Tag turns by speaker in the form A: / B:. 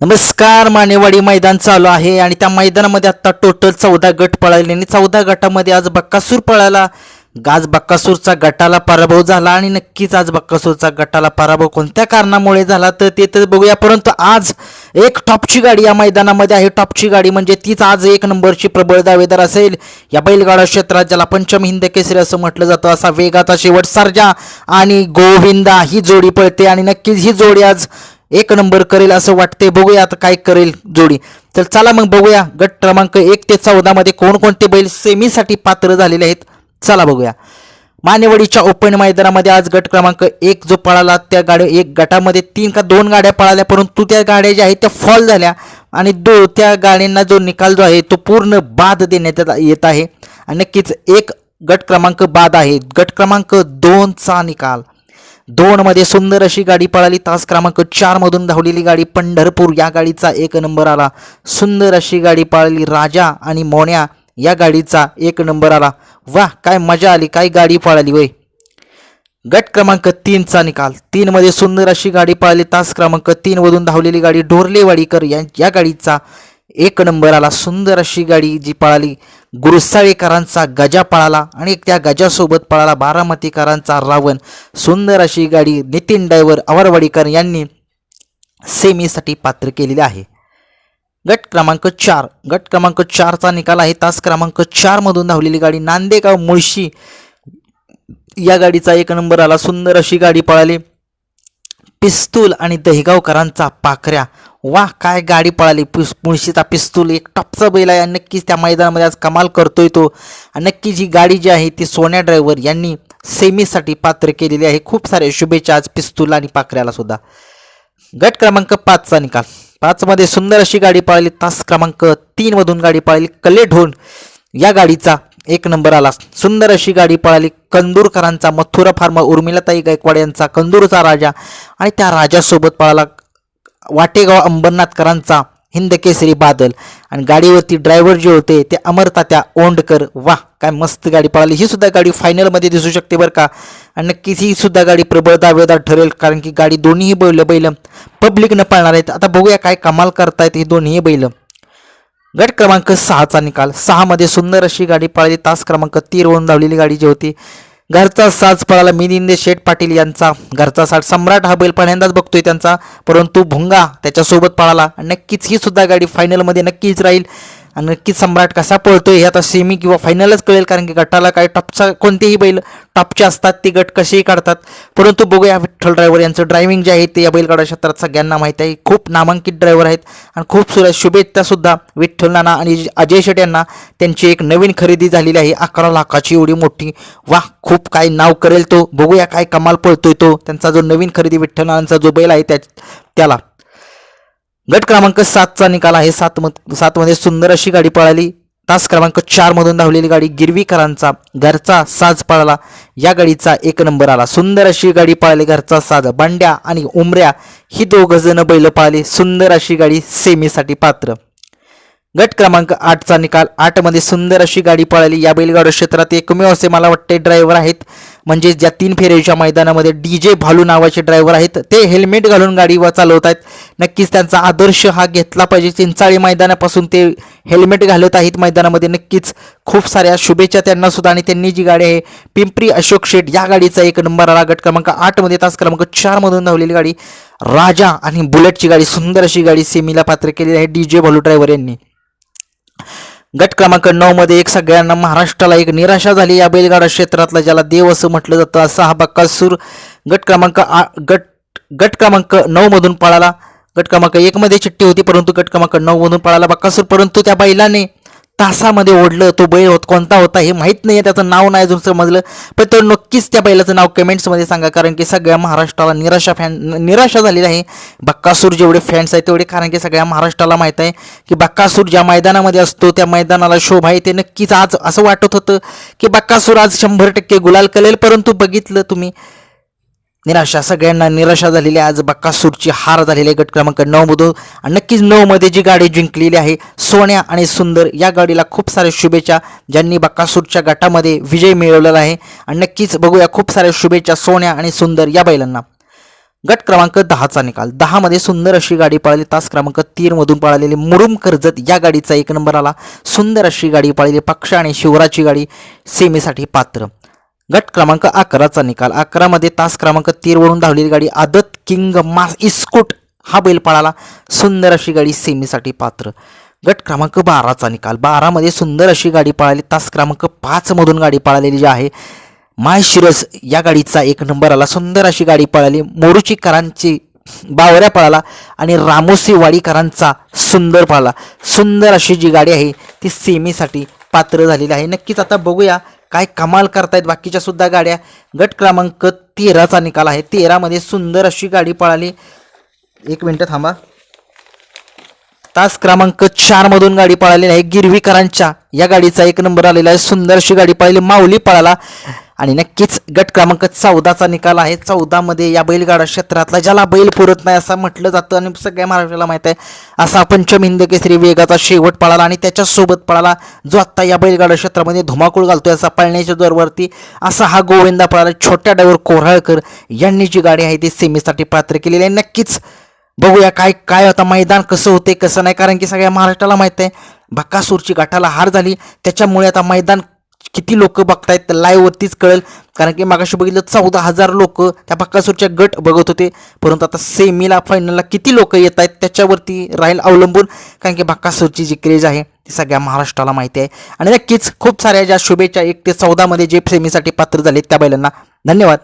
A: नमस्कार मानेवाडी मैदान चालू आहे आणि त्या मैदानामध्ये आता टोटल चौदा गट पळाले आणि चौदा गटामध्ये आज बक्कासूर पळाला. आज बक्कासूरचा गटाला पराभव झाला आणि नक्कीच आज बक्कासूरचा गटाला पराभव कोणत्या कारणामुळे झाला तर ते तर बघूया. परंतु आज एक टॉपची गाडी या मैदानामध्ये आहे. टॉपची गाडी म्हणजे तीच आज एक नंबरची प्रबळ दावेदार असेल. या बैलगाडा क्षेत्रात ज्याला पंचम हिंद केसरी असं म्हटलं जातं असा वेगाचा शेवट सर्जा आणि गोविंदा ही जोडी पळते आणि नक्कीच ही जोडी आज एक नंबर करेल असं वाटते बघूया आता काय करेल जोडी. तर चला मग बघूया. गट क्रमांक एक ते चौदामध्ये कोणकोणते बैल सेमीसाठी पात्र झालेले आहेत. चला बघूया. मानेवाडीच्या ओपन मैदानामध्ये आज गट क्रमांक एक जो पळाला त्या गाड्या एक गटामध्ये तीन का दोन गाड्या पळाल्या परंतु त्या गाड्या ज्या आहेत त्या फॉल झाल्या आणि दो त्या गाड्यांना जो निकाल जो आहे तो पूर्ण बाद देण्यात येत- येत आहे. आणि नक्कीच एक गट क्रमांक बाद आहे. गट क्रमांक दोनचा निकाल. दोनमध्ये सुंदर अशी गाडी पळाली. तास क्रमांक चारमधून धावलेली गाडी पंढरपूर. या गाडीचा एक नंबर आला. सुंदर अशी गाडी पळाली. राजा आणि मोन्या या गाडीचा एक नंबर आला. वा काय मजा आली. काय गाडी पळाली वय. गट क्रमांक तीनचा निकाल. तीनमध्ये सुंदर अशी गाडी पळाली. तास क्रमांक तीनमधून धावलेली गाडी डोरलेवाडीकर या या गाडीचा एक नंबर आला. सुंदर अशी गाडी जी पळाली. गुरुसावेकरांचा गजा पळाला आणि त्या गजासोबत पळाला बारामतीकरांचा रावण. सुंदर अशी गाडी नितीन डायव्हर आवरवाडीकर यांनी सेमीसाठी पात्र केलेली आहे. गट क्रमांक चार. गट क्रमांक चारचा निकाल आहे. तास क्रमांक चारमधून धावलेली गाडी नांदेगाव मुळशी या गाडीचा एक नंबर आला. सुंदर अशी गाडी पळाली. पिस्तूल आणि दहिगावकरांचा पाखऱ्या. वा काय गाडी पळाली. पिस मुळशीचा पिस्तूल एक टॉपचा बैल आहे. आणि नक्कीच त्या मैदानामध्ये आज कमाल करतोय तो. आणि नक्कीच ही गाडी जी आहे ती सोन्या ड्रायव्हर यांनी सेमीसाठी पात्र केलेली आहे. खूप सारे शुभेच्छा आज पिस्तूल आणि पाखऱ्याला सुद्धा. गट क्रमांक पाचचा निकाल. पाचमध्ये सुंदर अशी गाडी पळाली. तास क्रमांक तीनमधून गाडी पळाली. कले ढोण या गाडीचा एक नंबर आला. सुंदर अशी गाडी पळाली. कंदूरकरांचा मथुरा फार्मा उर्मिलाताई गायकवाड यांचा कंदूरचा राजा आणि त्या राजासोबत पळाला. वाटेगाव अंबरनाथकरांचा हिंद केसरी बादल आणि गाडीवरती ड्रायव्हर जे होते ते अमरतात्या ओंडकर वा काय मस्त गाडी पळाली. ही सुद्धा गाडी फायनलमध्ये दिसू शकते बरं का. आणि नक्कीच ही सुद्धा गाडी प्रबळ दावेदार ठरेल कारण की गाडी दोन्हीही बैल बैल पब्लिकनं पळणार आहेत. आता बघूया काय कमाल करतायत ही दोन्ही बैल. गट क्रमांक सहाचा निकाल. सहामध्ये सुंदर अशी गाडी पळाली. तास क्रमांक तीरवरून धावलेली गाडी जी होती. घरचा साज पळाला. मिनिंदे शेठ पाटील यांचा घरचा साज. सम्राट हा बैल पहिल्यांदाच बघतोय त्यांचा. परंतु भुंगा त्याच्यासोबत पळाला. नक्कीच ही सुद्धा गाडी फायनलमध्ये नक्कीच राहील. नक्कीच सम्राट कसा पळतोय हे आता सेमी किंवा फायनलच कळेल कारण की गटाला काय टॉपचा कोणतेही बैल टॉपचे असतात ते गट कसेही काढतात. परंतु बघूया विठ्ठल ड्रायव्हर यांचं ड्रायव्हिंग जे आहे ते या बैलगाडा क्षेत्रात सगळ्यांना माहीत आहे. खूप नामांकित ड्रायव्हर आहेत आणि खूप सुद्धा शुभेच्छासुद्धा विठ्ठल नाना आणि अजय शेट यांना. त्यांची एक नवीन खरेदी झालेली आहे. अकरा लाखाची एवढी मोठी. वा खूप काय नाव करेल तो. बघूया काय कमाल पळतोय तो. त्यांचा जो नवीन खरेदी विठ्ठल नानांचा जो बैल आहे त्या त्याला. गट क्रमांक सातचा निकाल आहे. सात मत सातमध्ये सुंदर अशी गाडी पळाली. तास क्रमांक चारमधून धावलेली गाडी गिरवीकरांचा घरचा साज पळाला. या गाडीचा एक नंबर आला. सुंदर अशी गाडी पळाली घरचा साज. बांड्या आणि उमऱ्या ही दोघजणं बैल पळाली. सुंदर अशी गाडी सेमीसाठी पात्र. गट क्रमांक आठचा निकाल. आठमध्ये सुंदर अशी गाडी पळाली. या बैलगाडा क्षेत्रात एकमेव असे मला वाटते ड्रायव्हर आहेत. म्हणजे ज्या तीन फेरीच्या मैदानामध्ये डी जे भालू नावाचे ड्रायव्हर आहेत ते हेल्मेट घालून गाडी व चालवत आहेत नक्कीच त्यांचा आदर्श हा घेतला पाहिजे. चिंचाळी मैदानापासून ते हेल्मेट घालत आहेत मैदानामध्ये. नक्कीच खूप साऱ्या शुभेच्छा त्यांना सुद्धा. आणि त्यांनी जी गाडी आहे पिंपरी अशोक शेठ या गाडीचा एक नंबर आला. गट क्रमांक आठमध्ये तास क्रमांक चारमधून धावलेली गाडी. राजा आणि बुलेटची गाडी सुंदर अशी गाडी सेमीला पात्र केलेली आहे. डी जे भालू ड्रायव्हर यांनी. गट क्रमांक नऊ मध्ये एक सगळ्यांना महाराष्ट्राला एक निराशा झाली. या बैलगाडा क्षेत्रातला ज्याला देव असं म्हटलं जातं असा हा बक्कासूर गट क्रमांक आ गट गट क्रमांक नऊ मधून पळाला. गट क्रमांक एक मध्ये चिठ्ठी होती परंतु गट क्रमांक नऊ मधून पळाला बक्कासूर परंतु त्या बैलाने तासामध्ये ओढलं तो बैल होत कोणता होता हे माहीत नाही आहे त्याचं नाव नाही अजून समजलं. पण तो नक्कीच त्या बैलाचं नाव कमेंट्समध्ये सांगा कारण की सगळ्या महाराष्ट्राला निराशा फॅन निराशा झालेली आहे. बक्कासूर जेवढे फॅन्स आहेत तेवढे कारण की सगळ्या महाराष्ट्राला माहीत आहे की बक्कासूर ज्या मैदानामध्ये असतो त्या मैदानाला शोभा आहे ते नक्कीच आज असं वाटत होतं की बक्कासूर आज शंभर टक्के गुलाल करेल परंतु बघितलं तुम्ही निराशा सगळ्यांना निराशा झालेली आज बक्कासूरची हार झालेली आहे. गट क्रमांक नऊ मधून आणि नक्कीच नऊ मध्ये जी गाडी जिंकलेली आहे सोन्या आणि सुंदर या गाडीला खूप साऱ्या शुभेच्छा ज्यांनी बक्कासूरच्या गटामध्ये विजय मिळवलेला आहे. आणि नक्कीच बघूया खूप साऱ्या शुभेच्छा सोन्या आणि सुंदर या बैलांना. गट क्रमांक दहाचा निकाल. दहामध्ये सुंदर अशी गाडी पळाली. तास क्रमांक तीनमधून पळालेली मुरुम कर्जत या गाडीचा एक नंबर आला. सुंदर अशी गाडी पळाली. पक्ष आणि शिवराची गाडी सेमीसाठी पात्र. गट क्रमांक अकराचा निकाल. अकरामध्ये तास क्रमांक तीरवरून धावलेली गाडी आदत किंग मास इस्कुट हा बैल पळाला. सुंदर अशी गाडी सेमीसाठी पात्र. गट क्रमांक बाराचा निकाल. बारामध्ये सुंदर अशी गाडी पळाली. तास क्रमांक पाचमधून गाडी पळालेली जी आहे माय शिरस या गाडीचा एक नंबर आला. सुंदर अशी गाडी पळाली. मोरूचीकरांची बावऱ्या पळाला आणि रामोसी वाडीकरांचा सुंदर पळाला. सुंदर अशी जी गाडी आहे ती सेमीसाठी पात्र झालेली आहे. नक्कीच आता बघूया काय कमाल करतायत बाकीच्या सुद्धा गाड्या. गट क्रमांक तेराचा निकाल आहे. तेरामध्ये सुंदर अशी गाडी पळाली. एक मिनटं थांबा. तास क्रमांक चार मधून गाडी पळालेली आहे गिरवीकरांच्या. या गाडीचा एक नंबर आलेला आहे. सुंदर अशी गाडी पळाली. माऊली पळाला. आणि नक्कीच गट क्रमांक चौदाचा निकाल आहे. चौदामध्ये या बैलगाडा क्षेत्रातला ज्याला बैल पुरत नाही असं म्हटलं जातं आणि सगळ्या महाराष्ट्राला माहीत आहे असा पंचमिंद केसरी वेगाचा शेवट पळाला आणि त्याच्यासोबत पळाला जो आत्ता या बैलगाडा क्षेत्रामध्ये धुमाकूळ घालतोय असा पळण्याच्या जोरवरती असा हा गोविंदा पळाला. छोट्या डावर कोऱ्हाळकर यांनी जी गाडी आहे ती सेमीसाठी पात्र केलेली आहे. नक्कीच बघूया काय काय होता मैदान कसं होते कसं नाही कारण की सगळ्या महाराष्ट्राला माहीत आहे बक्कासूरची गाठाला हार झाली. त्याच्यामुळे आता मैदान किती लोक बघतायत लाईव्हवरतीच कळेल. कारण की मागाशी बघितलं चौदा हजार लोक त्या बक्कासूरच्या गट बघत होते. परंतु आता सेमीला फायनलला किती लोक येत आहेत त्याच्यावरती राहील अवलंबून. कारण की बक्कासूरची जी क्रेज आहे ती सगळ्या महाराष्ट्राला माहिती आहे. आणि नक्कीच खूप साऱ्या ज्या शुभेच्छा एक ते चौदामध्ये जे सेमीसाठी पात्र झाले त्या बैलांना धन्यवाद.